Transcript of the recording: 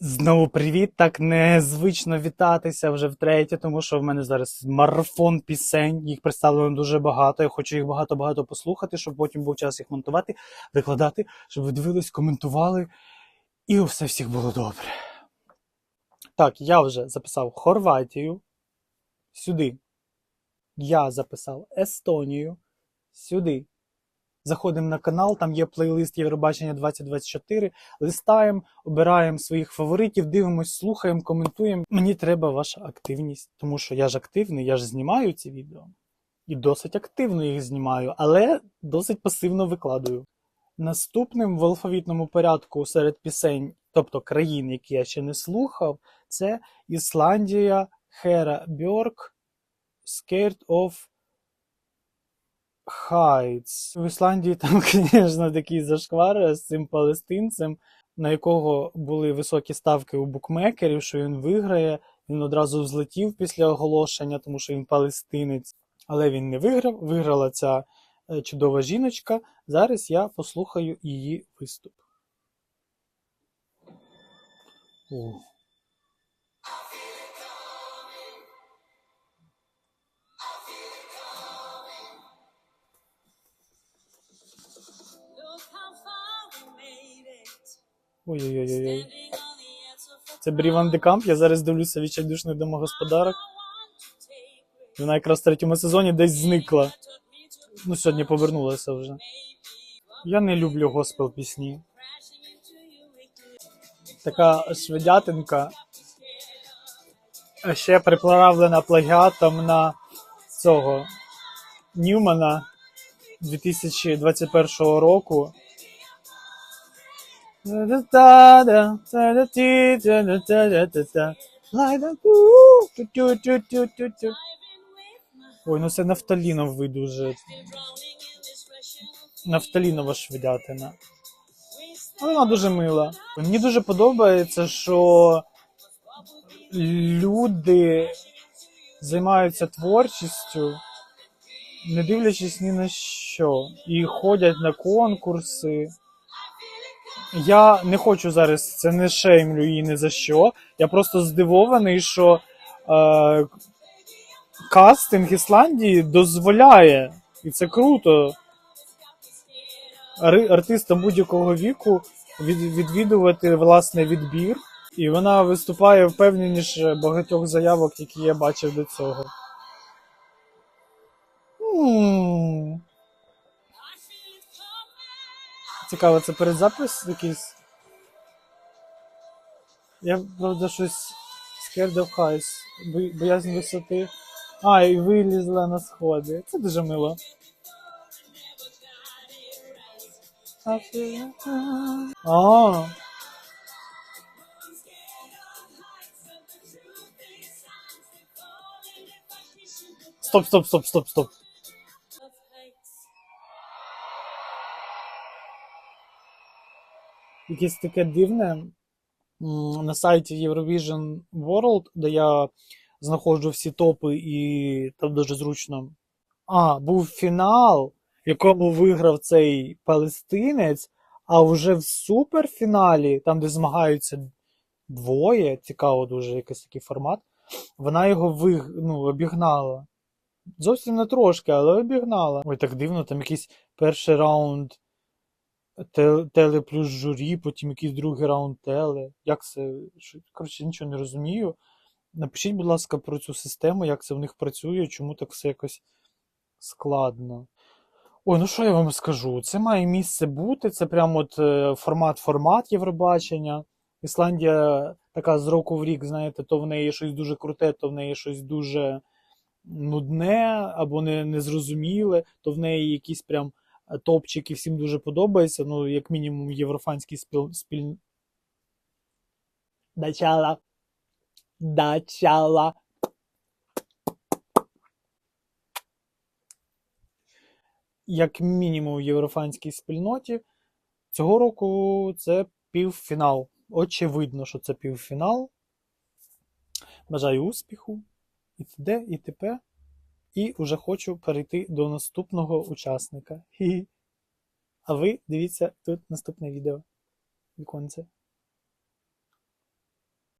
Знову привіт! Так незвично вітатися вже втретє, тому що в мене зараз марафон пісень. Їх представлено дуже багато. Я хочу їх багато-багато послухати, щоб потім був час їх монтувати, викладати, щоб ви дивились, коментували, і все всіх було добре. Так, я вже записав Хорватію сюди. Я записав Естонію сюди. Заходимо на канал, там є плейлист Євробачення 2024, листаємо, обираємо своїх фаворитів, дивимось, слухаємо, коментуємо. Мені треба ваша активність, тому що я ж активний, я ж знімаю ці відео. І досить активно їх знімаю, але досить пасивно викладаю. Наступним в алфавітному порядку серед пісень, тобто країн, які я ще не слухав, це Ісландія, Хера Бьорк, Scared of Heights. В Ісландії там, звісно, такий зашквар з цим палестинцем, на якого були високі ставки у букмекерів, що він виграє. Він одразу взлетів після оголошення, тому що він палестинець. Але він не виграв. Виграла ця е, чудова жіночка. Зараз я послухаю її виступ. Ой-ой-ой. Це Бріван Декамп. Я зараз дивлюся відчайдушних домогосподарок. Вона якраз в третьому сезоні десь зникла. Ну, сьогодні повернулася вже. Я не люблю госпел пісні. Така шведятинка, ще приправлена плагіатом на цього Ньюмана 2021 року. Ой, ну це нафталінов ви дуже. Нафталінова шведятина. Але вона дуже мила. Мені дуже подобається, що люди займаються творчістю, не дивлячись ні на що, і ходять на конкурси. Я не хочу зараз це не шеймлю її ні за що. Я просто здивований, що е, кастинг Ісландії дозволяє, і це круто артистам будь-якого віку від, відвідувати власне відбір. І вона виступає впевненіше багатьох заявок, які я бачив до цього. Цікаво, це передзапис якийсь. Я, правда, щось scared of heights, боязнь висоти. А, і вилізла на сходи. Це дуже мило. А. Стоп, стоп, стоп, стоп, стоп. Якесь таке дивне. На сайті Eurovision World, де я знаходжу всі топи, і там дуже зручно. А, був фінал, в якому виграв цей палестинець, а вже в суперфіналі, там, де змагаються двоє, цікаво дуже якийсь такий формат, вона його виг... ну, обігнала. Зовсім не трошки, але обігнала. Ой, так дивно, там якийсь перший раунд те- теле плюс журі, потім якийсь другий раунд теле. Як це? Коротше, нічого не розумію. Напишіть, будь ласка, про цю систему, як це в них працює, чому так все якось складно. Ой, ну що я вам скажу? Це має місце бути. Це прямо от е, формат-формат Євробачення. Ісландія така з року в рік, знаєте, то в неї щось дуже круте, то в неї щось дуже нудне або не, незрозуміле, то в неї якісь прям е, топчики всім дуже подобається. Ну, як мінімум, єврофанський спіл... спіль... Дачала. Дачала. Як мінімум в єврофанській спільноті. Цього року це півфінал. Очевидно, що це півфінал. Бажаю успіху, і т.д. і т.п. І вже хочу перейти до наступного учасника. А ви дивіться тут наступне відео. Віконце.